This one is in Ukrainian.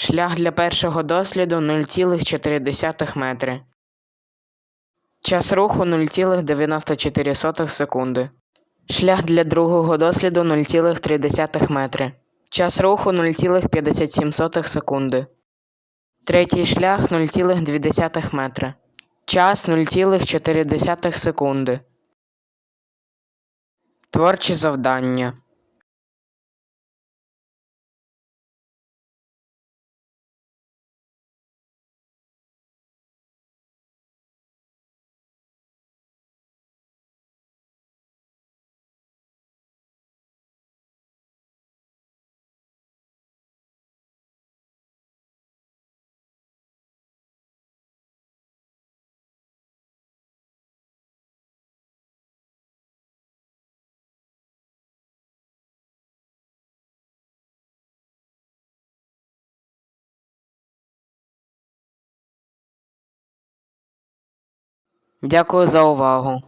Шлях для першого досліду 0,4 метри. Час руху 0,94 секунди. Шлях для другого досліду 0,3 метри. Час руху 0,57 секунди. Третій шлях 0,2 метри. Час 0,4 секунди. Творчі завдання. Дякую за увагу.